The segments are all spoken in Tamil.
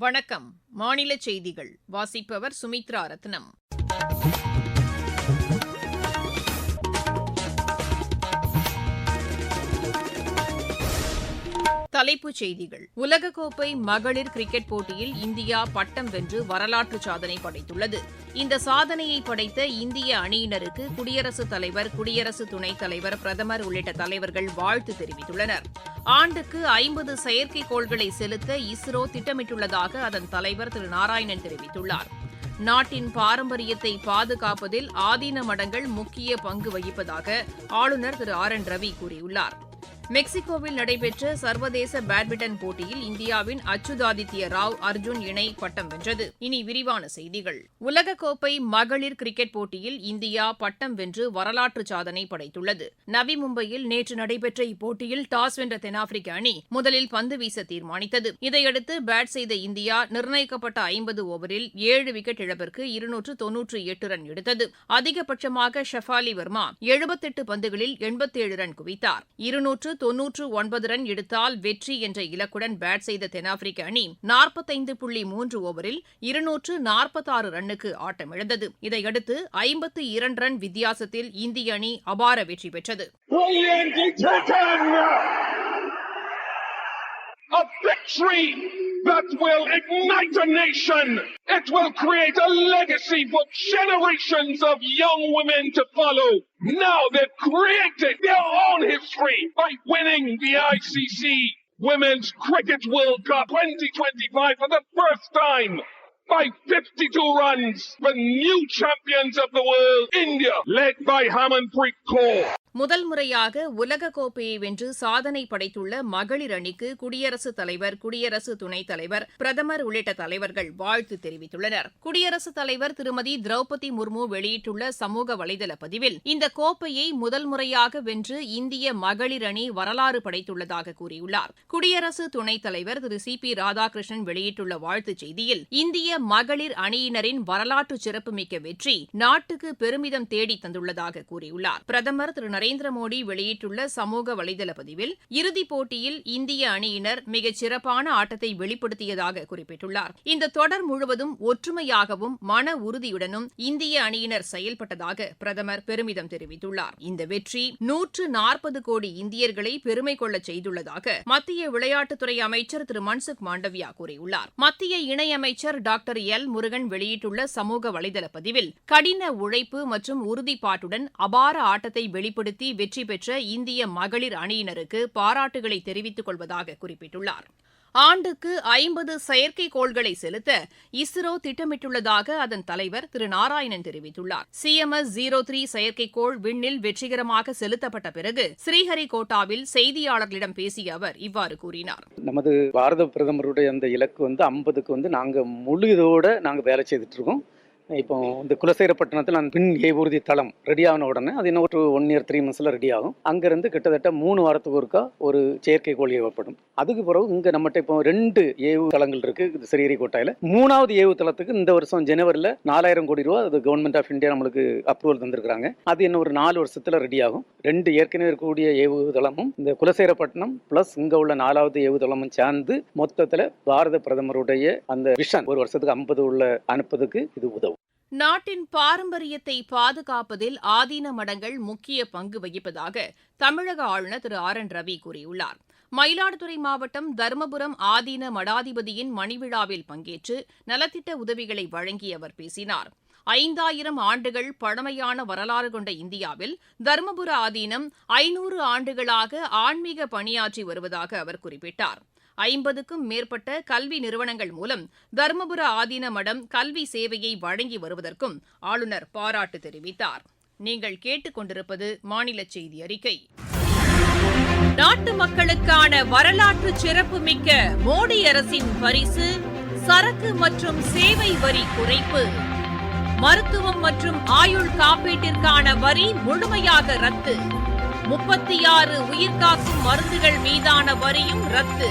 வணக்கம். மாநில செய்திகள் வாசிப்பவர் சுமித்ரா ரத்னம். தலைப்புச் செய்திகள். உலகக்கோப்பை மகளிர் கிரிக்கெட் போட்டியில் இந்தியா பட்டம் வென்று வரலாற்று சாதனை படைத்துள்ளது. இந்த சாதனையை படைத்த இந்திய அணியினருக்கு குடியரசுத் தலைவர் குடியரசு துணைத் தலைவர் பிரதமர் உள்ளிட்ட தலைவர்கள் வாழ்த்து தெரிவித்துள்ளனர். ஆண்டுக்கு ஐம்பது செயற்கைக்கோள்களை செலுத்த இஸ்ரோ திட்டமிட்டுள்ளதாக அதன் தலைவர் திரு. நாராயணன் தெரிவித்துள்ளார். நாட்டின் பாரம்பரியத்தை பாதுகாப்பதில் ஆதீன மடங்கள் முக்கிய பங்கு வகிப்பதாக ஆளுநர் திரு. ஆர். என். ரவி கூறியுள்ளார். மெக்சிகோவில் நடைபெற்ற சர்வதேச பேட்மிண்டன் போட்டியில் இந்தியாவின் அச்சுதாதித்ய ராவ் அர்ஜுன் இணை பட்டம் வென்றது. இனி விரிவான செய்திகள். உலகக்கோப்பை மகளிர் கிரிக்கெட் போட்டியில் இந்தியா பட்டம் வென்று வரலாற்று சாதனை படைத்துள்ளது. நவி மும்பையில் நேற்று நடைபெற்ற இப்போட்டியில் டாஸ் வென்ற தென்னாப்பிரிக்க அணி முதலில் பந்து வீச தீர்மானித்தது. இதையடுத்து பேட் செய்த இந்தியா நிர்ணயிக்கப்பட்ட ஐம்பது ஓவரில் ஏழு விக்கெட் இழப்பிற்கு இருநூற்று தொன்னூற்று எட்டு ரன் எடுத்தது. அதிகபட்சமாக ஷெஃபாலி வர்மா எழுபத்தெட்டு பந்துகளில் எண்பத்தேழு ரன் குவித்தார். இருநூற்று தொன்னூற்று ஒன்பது ரன் எடுத்தால் வெற்றி என்ற இலக்குடன் பேட் செய்த தென்னாப்பிரிக்க அணி நாற்பத்தைந்து புள்ளி மூன்று ஓவரில் இருநூற்று நாற்பத்தாறு ரன்னுக்கு ஆட்டமிழந்தது இதையடுத்து ஐம்பத்து இரண்டு ரன் வித்தியாசத்தில் இந்திய அணி அபார வெற்றி பெற்றது! A victory that will ignite a nation. It will create a legacy for generations of young women to follow. Now they've created their own history by winning the ICC Women's Cricket World Cup 2025 for the first time. By 52 runs, the new champions of the world, India, led by Hamanpreet Kaur. முதல் முறையாக உலக கோப்பையை வென்று சாதனை படைத்துள்ள மகளிர் அணிக்கு குடியரசுத் தலைவர் குடியரசு துணைத் தலைவர் பிரதமர் உள்ளிட்ட தலைவர்கள் வாழ்த்து தெரிவித்துள்ளனர். குடியரசுத் தலைவர் திருமதி திரௌபதி முர்மு வெளியிட்டுள்ள சமூக வலைதள பதிவில் இந்த கோப்பையை முதல் முறையாக வென்று இந்திய மகளிர் அணி வரலாறு படைத்துள்ளதாக கூறியுள்ளார். குடியரசு துணைத் தலைவர் திரு சி. பி. ராதாகிருஷ்ணன் வெளியிட்டுள்ள வாழ்த்துச் செய்தியில் இந்திய மகளிர் அணியினரின் வரலாற்று சிறப்புமிக்க வெற்றி நாட்டுக்கு பெருமிதம் தேடி தந்துள்ளதாக கூறியுள்ளார். பிரதமர் திரு நரேந்திர மோடி வெளியிட்டுள்ள சமூக வலைதள பதிவில் இறுதிப் போட்டியில் இந்திய அணியினர் மிகச் சிறப்பான ஆட்டத்தை வெளிப்படுத்தியதாக குறிப்பிட்டுள்ளார். இந்த தொடர் முழுவதும் ஒற்றுமையாகவும் மன உறுதியுடனும் இந்திய அணியினர் செயல்பட்டதாக பிரதமர் பெருமிதம் தெரிவித்துள்ளார். இந்த வெற்றி நூற்று நாற்பது கோடி இந்தியர்களை பெருமை கொள்ளச் செய்துள்ளதாக மத்திய விளையாட்டுத்துறை அமைச்சர் திரு. மன்சுக் மாண்டவியா கூறியுள்ளார். மத்திய இணையமைச்சர் டாக்டர் எல். முருகன் வெளியிட்டுள்ள சமூக வலைதள பதிவில் கடின உழைப்பு மற்றும் உறுதிப்பாட்டுடன் அபார ஆட்டத்தை வெளிப்படுத்தி பயன்படுத்தி வெற்றி பெற்ற இந்திய மகளிர் அணியினருக்கு பாராட்டுகளை தெரிவித்துக் கொள்வதாக குறிப்பிட்டுள்ளார். ஆண்டுக்கு ஐம்பது செயற்கைக்கோள்களை செலுத்த இஸ்ரோ திட்டமிட்டுள்ளதாக அதன் தலைவர் திரு நாராயணன் தெரிவித்துள்ளார். சிஎம்எஸ் ஜீரோ த்ரீ செயற்கைக்கோள் விண்ணில் வெற்றிகரமாக செலுத்தப்பட்ட பிறகு ஸ்ரீஹரிகோட்டாவில் செய்தியாளர்களிடம் பேசிய அவர் இவ்வாறு கூறினார். நமது பாரத பிரதமருடைய அந்த இலக்கு வந்து ஐம்பதுக்கு வந்து நாங்கள் முழு இதோட நாங்கள் வேலை செய்துட்டு இருக்கோம். இப்போ இந்த குலசேரப்பட்டினத்தில் அந்த பின் ஏவூர்தி தளம் ரெடி ஆன உடனே அது இன்னும் ஒரு ஒன் இயர் த்ரீ மந்த்ஸில் ரெடி ஆகும். அங்கேருந்து கிட்டத்தட்ட மூணு வாரத்துக்கு ஒருக்கா ஒரு செயற்கைக்கோள் ஏவப்படும். அதுக்கு பிறகு இங்கே நம்மகிட்ட இப்போ ரெண்டு ஏவு தளங்கள் இருக்குது இது மூணாவது ஏவு தளத்துக்கு இந்த வருஷம் ஜனவரியில் நாலாயிரம் கோடி ரூபா அது கவர்மெண்ட் ஆஃப் இந்தியா நம்மளுக்கு அப்ரூவல் தந்திருக்கிறாங்க. அது இன்னும் ஒரு நாலு வருஷத்தில் ரெடி ஆகும். ரெண்டு ஏற்கனவே இருக்கக்கூடிய ஏவுதளமும் இந்த குலசேரப்பட்டினம் ப்ளஸ் இங்கே உள்ள நாலாவது ஏவுதளமும் சேர்ந்து மொத்தத்தில் பாரத பிரதமருடைய அந்த விஷன் ஒரு வருஷத்துக்கு ஐம்பது உள்ள அனுப்புறதுக்கு இது உதவும். நாட்டின் பாரம்பரியத்தை பாதுகாப்பதில் ஆதீன மடங்கள் முக்கிய பங்கு வகிப்பதாக தமிழக ஆளுநர் திரு ஆர் என் ரவி கூறியுள்ளார். மயிலாடுதுறை மாவட்டம் தருமபுரம் ஆதீன மடாதிபதியின் மணிவிழாவில் பங்கேற்று நலத்திட்ட உதவிகளை வழங்கி அவர் பேசினார். ஐந்தாயிரம் ஆண்டுகள் பழமையான வரலாறு கொண்ட இந்தியாவில் தருமபுர ஆதீனம் ஐநூறு ஆண்டுகளாக ஆன்மீக பணியாற்றி வருவதாக அவர் குறிப்பிட்டார். ஐம்பதுக்கும் மேற்பட்ட கல்வி நிறுவனங்கள் மூலம் தருமபுர ஆதீன மடம் கல்வி சேவையை வழங்கி வருவதற்கும் ஆளுநர் பாராட்டு தெரிவித்தார். நீங்கள் கேட்டுக்கொண்டிருப்பது மாநில செய்தி அறிக்கை. நாட்டு மக்களுக்கான வரலாற்று சிறப்புமிக்க மோடி அரசின் பரிசு சரக்கு மற்றும் சேவை வரி குறைப்பு. மருத்துவம் மற்றும் ஆயுள் காப்பீட்டிற்கான வரி முழுமையாக ரத்து. முப்பத்தி ஆறு உயிர்காக்கும் மருந்துகள் மீதான வரியும் ரத்து.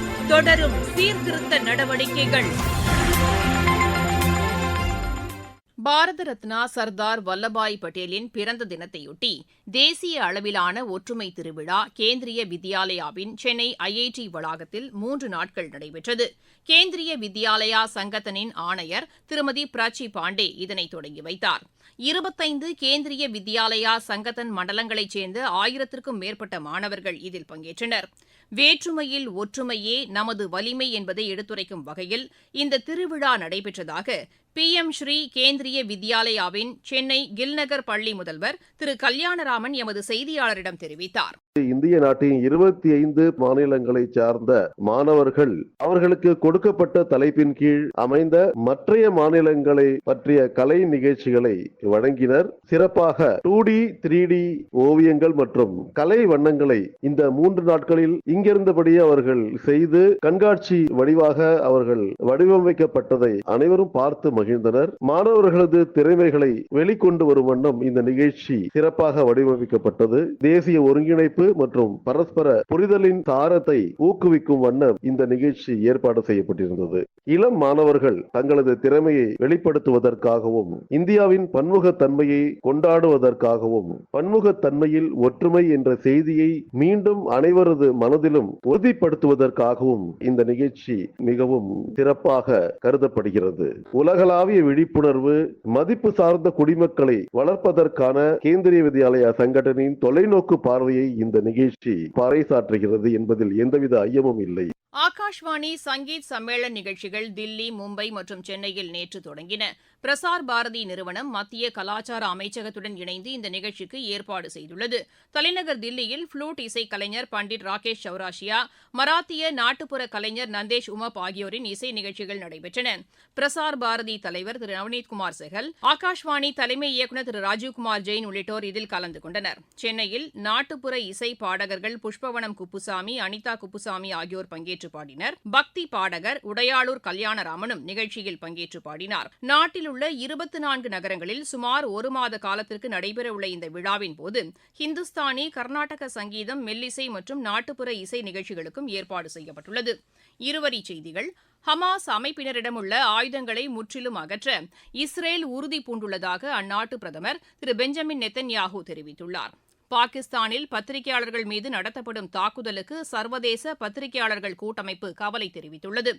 தொடரும் சீர்திருத்த நடவடிக்கைகள். பாரத ரத்னா சர்தார் வல்லபாய் பட்டேலின் பிறந்த தினத்தையொட்டி தேசிய அளவிலான ஒற்றுமை திருவிழா கேந்திரிய வித்யாலயாவின் சென்னை ஐஐடி வளாகத்தில் மூன்று நாட்கள் நடைபெற்றது. கேந்திரிய வித்யாலயா சங்கத்தனின் ஆணையர் திருமதி பிராச்சி பாண்டே இதனை தொடங்கி வைத்தார். இருபத்தைந்து கேந்திரிய வித்யாலயா சங்கத்தன் மண்டலங்களைச் சேர்ந்த ஆயிரத்திற்கும் மேற்பட்ட மாணவர்கள் இதில் பங்கேற்றனர். வேற்றுமையில் ஒற்றுமையே நமது வலிமை என்பதை எடுத்துரைக்கும் வகையில் இந்த திருவிழா நடைபெற்றதாக பி. எம். ஸ்ரீ கேந்திரிய வித்யாலயாவின் சென்னை கில்நகர் பள்ளி முதல்வர் திரு. கல்யாணராமன் எமது செய்தியாளரிடம் தெரிவித்தார். இந்திய நாட்டின் இருபத்தி ஐந்து மாநிலங்களை சார்ந்த மாணவர்கள் அவர்களுக்கு கொடுக்கப்பட்ட தலைப்பின் கீழ் அமைந்த மற்றைய மாநிலங்களை பற்றிய கலை நிகழ்ச்சிகளை வழங்கினர். சிறப்பாக டூ டி த்ரீ டி ஓவியங்கள் மற்றும் கலை வண்ணங்களை இந்த மூன்று நாட்களில் இங்கிருந்தபடி அவர்கள் செய்து கண்காட்சி வடிவாக அவர்கள் வடிவமைக்கப்பட்டதை அனைவரும் பார்த்து மகிழ்ந்தனர். மாணவர்களது திறமைகளை வெளிக்கொண்டு வரும் வண்ணம் இந்த நிகழ்ச்சி சிறப்பாக வடிவமைக்கப்பட்டது. தேசிய ஒருங்கிணைப்பு மற்றும் பரஸ்பர புரிதலின் தாரத்தை ஊக்குவிக்கும் வண்ணம் இந்த நிகழ்ச்சி ஏற்பாடு செய்யப்பட்டிருந்தது. இளம் மாணவர்கள் தங்களது திறமையை வெளிப்படுத்துவதற்காகவும் இந்தியாவின் பன்முகத்தன்மையை கொண்டாடுவதற்காகவும் பன்முகத்தன்மையில் ஒற்றுமை என்ற செய்தியை மீண்டும் அனைவரது மனதிலும் உறுதிப்படுத்துவதற்காகவும் இந்த நிகழ்ச்சி மிகவும் சிறப்பாக கருதப்படுகிறது. உலகளாவிய விழிப்புணர்வு மதிப்பு சார்ந்த குடிமக்களை வளர்ப்பதற்கான கேந்திரிய வித்யாலயா சங்கடனின் தொலைநோக்கு பார்வையை இந்த நிகழ்ச்சி பறைசாற்றுகிறது என்பதில் எந்தவித ஐயமும் இல்லை. ஆகாஷ்வாணி சங்கீத் சம்மேளன் நிகழ்ச்சிகள் தில்லி மும்பை மற்றும் சென்னையில் நேற்று தொடங்கின. பிரசார் பாரதி நிறுவனம் மத்திய கலாச்சார அமைச்சகத்துடன் இணைந்து இந்த நிகழ்ச்சிக்கு ஏற்பாடு செய்துள்ளது. தலைநகர் தில்லியில் ஃப்ளூட் இசைக்கலைஞர் பண்டிட் ராகேஷ் சௌராஷியா மராத்திய நாட்டுப்புற கலைஞர் நந்தேஷ் உமப் ஆகியோரின் இசை நிகழ்ச்சிகள் நடைபெற்றன. பிரசார் பாரதி தலைவர் திரு நவநீத்குமார் செகல் ஆகாஷ்வாணி தலைமை இயக்குநர் திரு ராஜீவ்குமார் ஜெயின் உள்ளிட்டோர் இதில் கலந்து கொண்டனர். சென்னையில் நாட்டுப்புற இசை பாடகர்கள் புஷ்பவனம் குப்புசாமி அனிதா குப்புசாமி ஆகியோர் பங்கேற்று பங்கேற்று பாடினர் பக்தி பாடகர் உடையாளூர் கல்யாணராமனும் நிகழ்ச்சியில் பங்கேற்று பாடினார். நாட்டில் உள்ள இருபத்தி நான்கு நகரங்களில் சுமார் ஒரு மாத காலத்திற்கு நடைபெறவுள்ள இந்த விழாவின் போது ஹிந்துஸ்தானி கர்நாடக சங்கீதம் மெல்லிசை மற்றும் நாட்டுப்புற இசை நிகழ்ச்சிகளுக்கும் ஏற்பாடு செய்யப்பட்டுள்ளது. இருவரிச் செய்திகள். ஹமாஸ் அமைப்பினரிடம் உள்ள ஆயுதங்களை முற்றிலும் அகற்ற இஸ்ரேல் உறுதி பூண்டுள்ளதாக அந்நாட்டு பிரதமர் திரு பெஞ்சமின் நெத்தன்யாஹூ தெரிவித்துள்ளார். பாகிஸ்தானில் பத்திரிகையாளர்கள் மீது நடத்தப்படும் தாக்குதலுக்கு சர்வதேச பத்திரிகையாளர்கள் கூட்டமைப்பு கவலை தெரிவித்துள்ளது.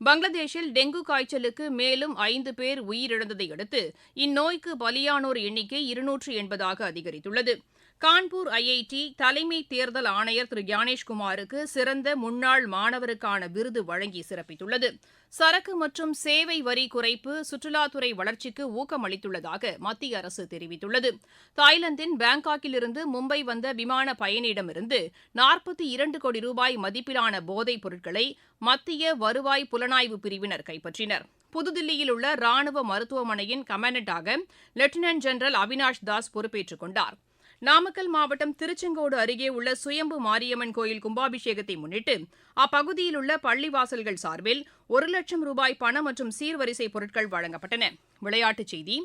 பங்களாதேஷில் டெங்கு காய்ச்சலுக்கு மேலும் ஐந்து பேர் உயிரிழந்ததை அடுத்து இந்நோய்க்கு பலியானோர் எண்ணிக்கை இருநூற்று எண்பதாக அதிகரித்துள்ளது. கான்பூர் ஐஐடி தலைமை தேர்தல் ஆணையர் திரு ஞானேஷ்குமாருக்கு சிறந்த முன்னாள் மாணவருக்கான விருது வழங்கி சிறப்பித்துள்ளது. சரக்கு மற்றும் சேவை வரி குறைப்பு சுற்றுலாத்துறை வளர்ச்சிக்கு ஊக்கமளித்துள்ளதாக மத்திய அரசு தெரிவித்துள்ளது. தாய்லாந்தின் பாங்காக்கிலிருந்து மும்பை வந்த விமான பயணியிடமிருந்து நாற்பத்தி இரண்டு கோடி ரூபாய் மதிப்பிலான போதைப் பொருட்களை மத்திய வருவாய் புலனாய்வு பிரிவினர் கைப்பற்றினர். புதுதில்லியில் உள்ள ராணுவ மருத்துவமனையின் கமாண்டண்டாக லெப்டினன்ட் ஜெனரல் அவினாஷ் தாஸ் பொறுப்பேற்றுக் கொண்டாா் நாமக்கல் மாவட்டம் திருச்செங்கோடு அருகே உள்ள சுயம்பு மாரியம்மன் கோயில் கும்பாபிஷேகத்தை முன்னிட்டு அப்பகுதியில் உள்ள பள்ளிவாசல்கள் சார்பில் ஒரு லட்சம் ரூபாய் பணம் மற்றும் சீர்வரிசை பொருட்கள் வழங்கப்பட்டன. விளையாட்டுச் செய்தி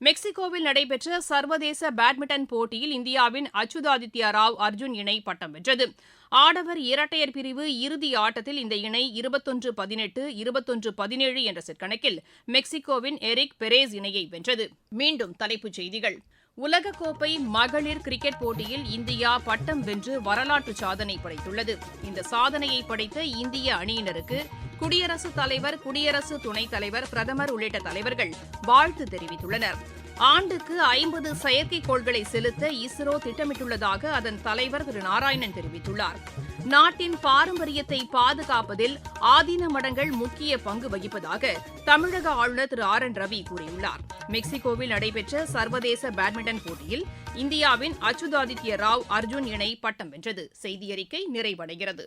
மெக்சிகோவில் நடைபெற்ற சர்வதேச பேட்மிண்டன் போட்டியில் இந்தியாவின் அச்சுதாதித்யா ராவ் அர்ஜுன் இணை பட்டம் வென்றது. ஆடவர் இரட்டையர் பிரிவு இறுதி ஆட்டத்தில் இந்த இணை இருபத்தொன்று பதினெட்டு இருபத்தொன்று பதினேழு என்ற செட் கணக்கில் மெக்சிகோவின் எரிக் பெரேஸ் இணையை வென்றது. மீண்டும் தலைப்புச் செய்திகள். உலகக்கோப்பை மகளிர் கிரிக்கெட் போட்டியில் இந்தியா பட்டம் வென்று வரலாற்று சாதனை படைத்துள்ளது. இந்த சாதனையை படைத்த இந்திய அணியினருக்கு குடியரசுத் தலைவர் குடியரசு துணைத் தலைவர் பிரதமர் உள்ளிட்ட தலைவர்கள் வாழ்த்து தெரிவித்துள்ளனர். ஆண்டுக்கு ஐம்பது செயற்கைக்கோள்களை செலுத்த இஸ்ரோ திட்டமிட்டுள்ளதாக அதன் தலைவர் திரு நாராயணன் தெரிவித்துள்ளார். நாட்டின் பாரம்பரியத்தை பாதுகாப்பதில் ஆதீன மடங்கள் முக்கிய பங்கு வகிப்பதாக தமிழக ஆளுநர் திரு ஆர் என் ரவி கூறியுள்ளார். மெக்சிகோவில் நடைபெற்ற சர்வதேச பேட்மிண்டன் போட்டியில் இந்தியாவின் அச்சுதாதித்ய ராவ் அர்ஜுன் இணை பட்டம் வென்றது. செய்தியறிக்கை நிறைவடைகிறது.